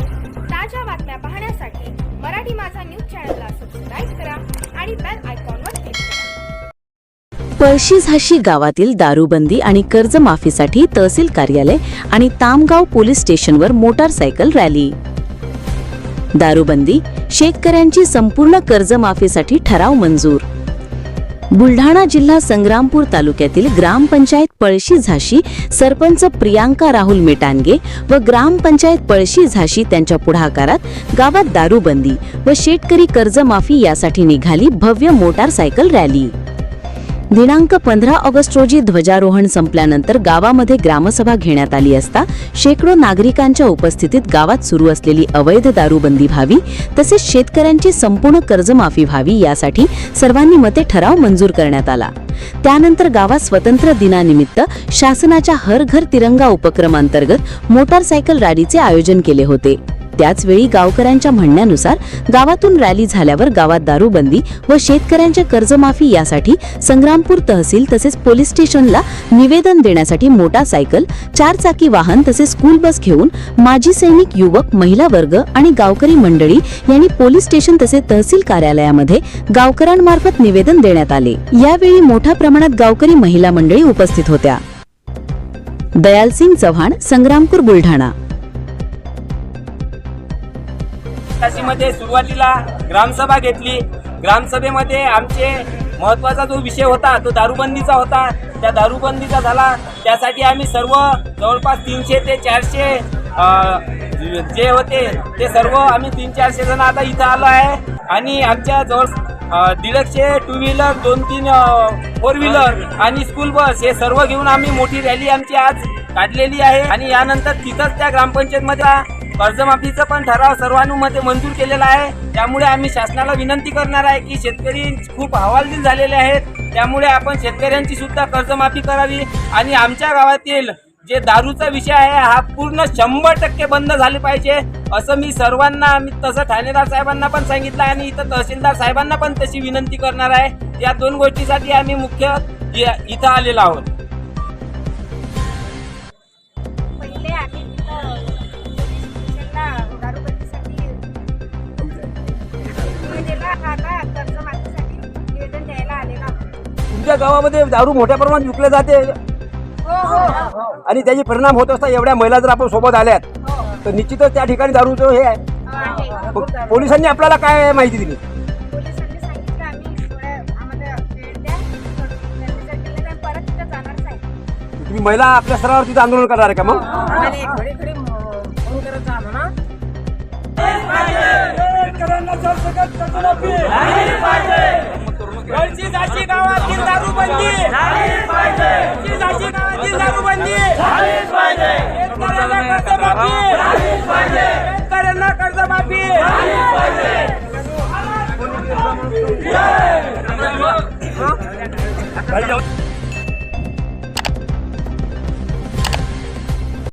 ताज्या बातम्या पाहण्यासाठी मराठी माझा न्यूज चॅनलला सबस्क्राईब करा आणि बेल आयकॉनवर क्लिक करा. गावातील दारूबंदी आणि कर्जमाफीसाठी तहसील कार्यालय आणि तामगाव पोलीस स्टेशनवर मोटारसायकल रॅली. दारूबंदी शेतकऱ्यांची संपूर्ण कर्जमाफीसाठी ठराव मंजूर. बुलढाणा जिल्हा संग्रामपूर तालुक्यातील ग्रामपंचायत पळशी झाशी सरपंच प्रियांका राहुल मेटांगे व ग्रामपंचायत पळशी झाशी त्यांच्या पुढाकारात गावात दारूबंदी व शेतकरी कर्जमाफी यासाठी निघाली भव्य मोटारसायकल रॅली. दिनांक पंधरा ऑगस्ट रोजी ध्वजारोहण संपल्यानंतर गावामध्ये ग्रामसभा घेण्यात आली असता शेकडो नागरिकांच्या उपस्थितीत गावात सुरू असलेली अवैध दारूबंदी व्हावी तसेच शेतकऱ्यांची संपूर्ण कर्जमाफी व्हावी यासाठी सर्वांनी मते ठराव मंजूर करण्यात आला. त्यानंतर गावात स्वतंत्र दिनानिमित्त शासनाच्या हर घर तिरंगा उपक्रमांतर्गत मोटारसायकल रॅलीचे आयोजन केले होते. त्याचवेळी गावकऱ्यांच्या म्हणण्यानुसार गावातून रॅली झाल्यावर गावात दारूबंदी व शेतकऱ्यांच्या कर्जमाफी यासाठी संग्रामपूर तहसील तसेच पोलीस स्टेशनला निवेदन देण्यासाठी मोटारसायकल चारचाकी वाहन तसेच स्कूल बस घेऊन माजी सैनिक युवक महिला वर्ग आणि गावकरी मंडळी यांनी पोलीस स्टेशन तसेच तहसील कार्यालयामध्ये गावकऱ्यांमार्फत निवेदन देण्यात आले. यावेळी मोठ्या प्रमाणात गावकरी महिला मंडळी उपस्थित होत्या. दयालसिंग चव्हाण संग्रामपूर बुलढाणा. मध्ये सुरुवातीला ग्रामसभा घेतली. ग्रामसभेमध्ये आमचे महत्त्वाचा जो विषय होता तो दारूबंदीचा होता. त्या दारूबंदीचा झाला. त्यासाठी आम्ही सर्व जवळपास तीनशे ते चारशे जे होते ते सर्व आम्ही तीन चारशे जण आता इथं आलो आहे. आणि आमच्या जवळ दीडशे टू व्हीलर दोन तीन फोर व्हीलर आणि स्कूल बस हे सर्व घेऊन आम्ही मोठी रॅली आमची आज काढलेली आहे. आणि यानंतर तिथंच त्या ग्रामपंचायतमध्ये कर्जमाफीचा पण ठराव सर्वानुमते मंजूर केलेला आहे. त्यामुळे आम्ही शासनाला विनंती करणार आहे की शेतकरी खूप हवालदिल झालेले आहेत. त्यामुळे आपण शेतकऱ्यांची सुद्धा कर्जमाफी करावी. आणि आमच्या गावातील जे दारूचा विषय आहे हा पूर्ण शंभर टक्के बंद झाले पाहिजे. असं मी सर्वांना मी तसं ठाणेदार साहेबांना पण सांगितलं आणि इथं तहसीलदार साहेबांना पण तशी विनंती करणार आहे. या दोन गोष्टीसाठी आम्ही मुख्य इथं आलेलो आहोत. आहोत तुमच्या गावामध्ये दारू मोठ्या प्रमाणात विकले जाते. हो हो. आणि त्याचे परिणाम होत असतात एवढ्या महिला जर आपण सोबत आल्यात तर निश्चितच त्या ठिकाणी दारूचं हे आहे. पोलिसांनी आपल्याला काय माहिती दिली? तुम्ही महिला आपल्या स्तरावर तिथं आंदोलन करणार आहे का मग? गळची झाशी गावातील दारूबंदी गळची झाशी गावातील दारूबंदी शेतकऱ्यांना कर्जमाफी. शेतकऱ्यांना कर्जमाफी. काही